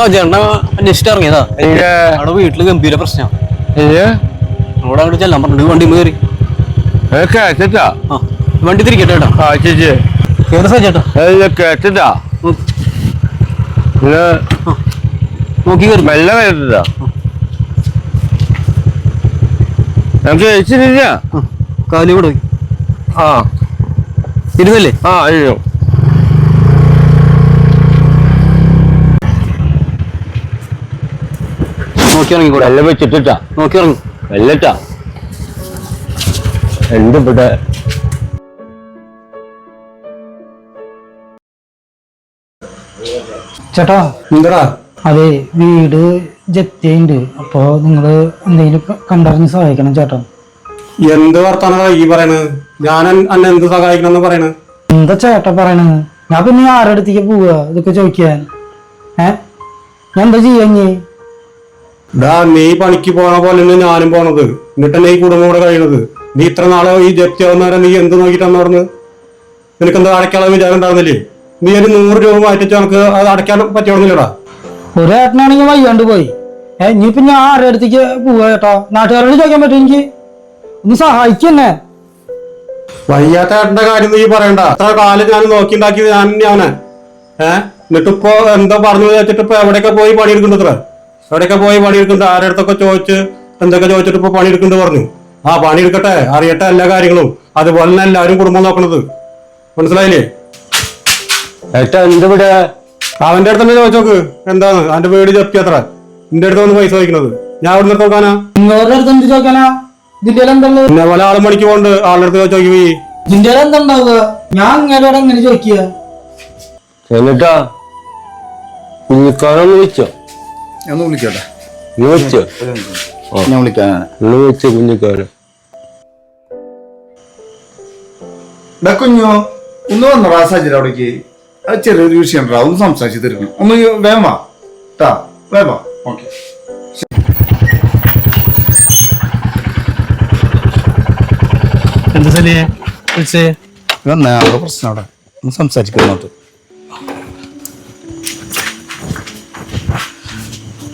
സഹചരണ അന്വേഷിച്ചിട്ട് ഇറങ്ങിയതാ. ഇല്ല അവിടെ വീട്ടിൽ ഗംഭീര പ്രശ്നം. ഇല്ല അവിടെ അങ്ങോട്ട് ചെല്ലാൻ പറഞ്ഞു വണ്ടി കയറി. വണ്ടി തിരിക്കട്ടെ കേട്ടോ. കേട്ടിട്ടാ നോക്കി കയറി മെല്ലെ കേട്ടിട്ടാ നമുക്ക് ചേച്ചിട്ടില്ല കാലി കൂടെ ആ. ഇരുന്നല്ലേ? ആ അയ്യോ നോക്കി ഇറങ്ങി കൂടെ എല്ലാം വെച്ചിട്ടിട്ടാ. നോക്കി ഇറങ്ങി എന്ത് ഇവിടെ? ചേട്ടാ എന്തടാ? അതെ വീട് ജപ്തിയുണ്ട്. അപ്പോ നിങ്ങൾ എന്തെങ്കിലും കണ്ടറിഞ്ഞ് സഹായിക്കണം ചേട്ടാ. എന്ത് വർത്താനാണ് ഈ പറയണത് ഞാൻ അന്നെ എന്ത് സഹായിക്കണം എന്ന് പറയണത് എന്താ ചേട്ടാ പറയണത് ഞാൻ പിന്നെ ആരുടെ അടുത്തേക്ക് പോവുക ഇതൊക്കെ ചോദിക്കാൻ. ഏ? ഞാൻ എന്താ ചെയ്യാഞ്ഞേ? ഡാ നീ പണിക്ക് പോണ പോലെ തന്നെ ഞാനും പോണത്. എന്നിട്ട് നീ ഈ കുടുംബം കൂടെ കഴിയണത്? നീ ഇത്ര നാളെ ഈ ജപ്തി ആവുന്നവരെ നീ എന്ത് നോക്കിയിട്ടാണ് നടന്ന്? നിനക്ക് എന്താ അടയ്ക്കാനുള്ള വിചാരം ഉണ്ടാകുന്നില്ലേ നീ ഒരു നൂറ് രൂപ മാറ്റിച്ച് നമുക്ക് അത് അടയ്ക്കാൻ പറ്റുന്നില്ലടാ ഒരു ഏട്ടനാണെങ്കിൽ വയ്യാണ്ട് പോയി. ഏ ഇനിയിപ്പോ ഞാൻ ആരുടെ അടുത്തേക്ക് പോവുക കേട്ടോ നാട്ടുകാരോട് ചോദിക്കാൻ പറ്റും എനിക്ക്? ഒന്ന് സഹായിക്കന്നെ. വയ്യാത്ത ഏട്ടന്റെ കാര്യം നീ പറയണ്ട. അത്ര കാലം ഞാൻ നോക്കിണ്ടാക്കിയത് ഞാൻ അവനെ ഏഹ് എന്നിട്ടിപ്പോ എന്താ പറഞ്ഞു വെച്ചിട്ട് ഇപ്പൊ എവിടെയൊക്കെ പോയി പണിയെടുക്കുന്നുണ്ട് അത്ര എവിടെയൊക്കെ പോയി പണിയെടുക്കുന്നത്? ആരുടെ അടുത്തൊക്കെ ചോദിച്ച് എന്തൊക്കെ ചോദിച്ചിട്ട് ഇപ്പൊ പണിയെടുക്കുന്നുണ്ട് പറഞ്ഞു. ആ പണിയെടുക്കട്ടെ അറിയട്ടെ എല്ലാ കാര്യങ്ങളും. അതുപോലെ തന്നെ എല്ലാവരും കുടുംബം നോക്കണത്. മനസ്സിലായില്ലേ? ഏട്ടാ എന്ത് ഇവിടെ? അവന്റെ അടുത്ത് തന്നെ ചോദിച്ചോക്ക് എന്താണ്? അവന്റെ വീട് ജപ്തി അത്ര എന്റെ അടുത്ത് വന്ന് പൈസ വയ്ക്കുന്നത് ഞാൻ അവിടെ നിന്ന് നോക്കാനാ? നിങ്ങളുടെ അടുത്ത് എന്ത് ചോദിക്കാനാ? ഇതിന്റെ എന്താ ഉള്ളത്? പിന്നെ പല ആളും പണിക്ക് പോകണ്ട്. ആളുടെ അടുത്ത് പോയി. ഇതിന്റെ എന്താണ്ടാവുക ഞാൻ ഇങ്ങനെ ചോദിക്കുക? എന്നിട്ടാ കുഞ്ഞിക്കാരൊന്ന് വെച്ചോ ഒന്ന് വിളിക്കട്ടെ ഞാൻ വിളിക്കാനാണ് കുഞ്ഞിക്കാരൻ. ഡാ കുഞ്ഞോ ഒന്ന് അവിടേക്ക്. അത് ചെറിയൊരു വിഷയം ഉണ്ടാ ഒന്ന് സംസാരിച്ച് തരണം ഒന്ന് വേഗം വാ ട്ടാ വേഗം വാ. ഓക്കെ. എന്താ സലിയെ? വിളിച്ചേ പ്രശ്നം അവിടെ. ഒന്ന് സംസാരിക്കുന്നോട്ട്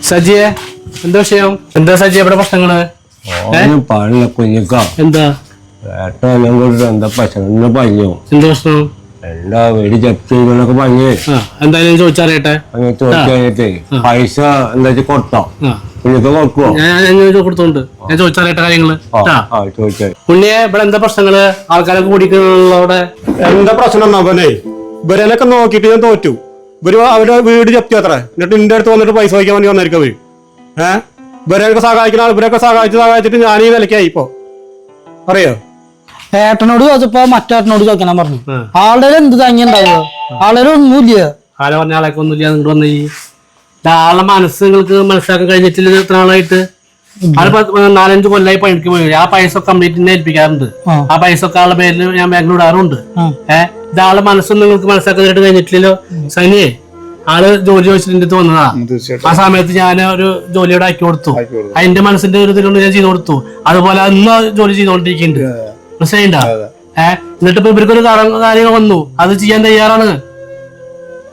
സജിയെ? എന്താ വിഷയം? എന്താ സജി ഇവിടെ പ്രശ്നങ്ങൾ? പാടില്ല കുഞ്ഞിക്ക. എന്താ? ഏട്ടാ എല്ലാം എന്താ പശന്ന് പഞ്ഞോ എന്താ പ്രശ്നം? എന്താ വീട് ജപ്തി ചെയ്തെന്നൊക്കെ പറഞ്ഞേ ആ എന്തായാലും ചോദിച്ചറിയട്ടെ? അങ്ങനെ ചോദിച്ചു പൈസ എന്താ കൊടുത്തോ? കൊടുക്കുവോ? ഞാൻ ഞാൻ ഞാൻ കൊടുത്തോണ്ട്. ഞാൻ ചോദിച്ചറിയട്ടെ കാര്യങ്ങൾ. ഇവിടെ എന്താ പ്രശ്നങ്ങൾ? ആൾക്കാരൊക്കെ കൂടിക്കുള്ളവിടെ എന്താ പ്രശ്നം എന്നാ അവനെ ഇവരനൊക്കെ നോക്കിട്ട് ഞാൻ തോറ്റു. ഇവർ അവരുടെ വീട് ജപ്തി അത്ര? എന്നിട്ട് എന്റെ അടുത്ത് വന്നിട്ട് പൈസ വയ്ക്കാൻ വേണ്ടി വന്നിരിക്കും അവർ ഏഹ് ഇവരെയൊക്കെ സഹായിക്കുന്ന ആൾ ഇവരൊക്കെ സഹായിച്ച് സഹായിച്ചിട്ട് ഞാൻ ഈ നിലയ്ക്കായി ഇപ്പൊ. അറിയോ? ഏട്ടനോട് ചോദിച്ചപ്പോ മറ്റേട്ടനോട് ചോദിക്കണം പറഞ്ഞു. ആളുടെ എന്ത് തങ്ങി ഉണ്ടാവുക? ആളുടെ ഒന്നുമില്ല ആരെ പറഞ്ഞ? ആളൊക്കെ ഒന്നുമില്ല നിങ്ങൾ വന്ന. ഈ ആളെ മനസ്സ് നിങ്ങൾക്ക് മനസ്സിലാക്കാൻ കഴിഞ്ഞിട്ടില്ല ഇത്ര നാളായിട്ട്. ആൾ നാലഞ്ച് കൊല്ലായി പണിക്ക് പോയി. ആ പൈസ കംപ്ലീറ്റ് ഏൽപ്പിക്കാറുണ്ട്. ആ. ആ പൈസ ഒക്കെ ആളുടെ പേരിൽ ഞാൻ ബാങ്കിൽ ഇടാറുണ്ട്. ഏഹ് ഇത് ആളെ മനസ്സൊന്നും നിങ്ങൾക്ക് മനസ്സിലാക്കാനായിട്ട് കഴിഞ്ഞിട്ടില്ലല്ലോ. സനിയെ ആൾ ജോലി ചോദിച്ചിട്ട് തോന്നുന്നതാ. വന്നതാ ആ സമയത്ത് ഞാൻ ഒരു ജോലിയോടെ ആക്കി കൊടുത്തു. അതിന്റെ മനസ്സിന്റെ ഒരു ഇതിലൊന്ന് ഞാൻ ചെയ്തു കൊടുത്തു. അതുപോലെ അന്ന് ജോലി ചെയ്തോണ്ടിരിക്കുന്നുണ്ട് മനസ്സിലായിണ്ട? ഏഹ് എന്നിട്ട് ഇപ്പൊ ഇവർക്കൊരു കാര്യം കാര്യങ്ങൾ വന്നു. അത് ചെയ്യാൻ തയ്യാറാണ്.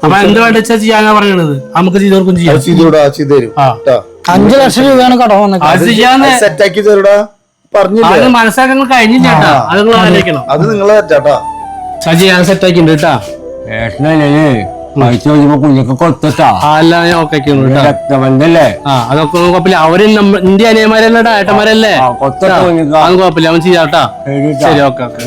അപ്പൊ എന്ത് വേണ്ട വെച്ചാൽ ചെയ്യാനാ പറയണത്? നമുക്ക് ചെയ്തവർക്കും ചെയ്യാം. അഞ്ചു ലക്ഷം രൂപയാണ് കടം വന്നത്. അത് സെറ്റാക്കി തരൂടാ. പറഞ്ഞു അത് മനസ്സിലാക്കാൻ കഴിഞ്ഞില്ല അത് നിങ്ങൾ ആലോചിക്കണം. അത് നിങ്ങളെ തെറ്റാട്ടാ സജി ഞാൻ സെറ്റ് ആക്കിണ്ട് കേട്ടാ. ഏട്ടനല്ലേ പൈസ ചോദിച്ചപ്പോ കുഞ്ഞിക്ക കൊടുത്തട്ടാ. ആ എല്ലാം ഞാൻ ഓക്കെ രക്തബന്ധല്ലേ? ആ അതൊക്കെ കുഴപ്പമില്ല. അവർ ഇന്ത്യ അനിയന്മാരല്ലേ ഏട്ടന്മാരല്ലേ? കൊത്തട്ട അത് കുഴപ്പമില്ല. അവൻ ചെയ്യാട്ടാ. ശരി ഓക്കെ ഓക്കെ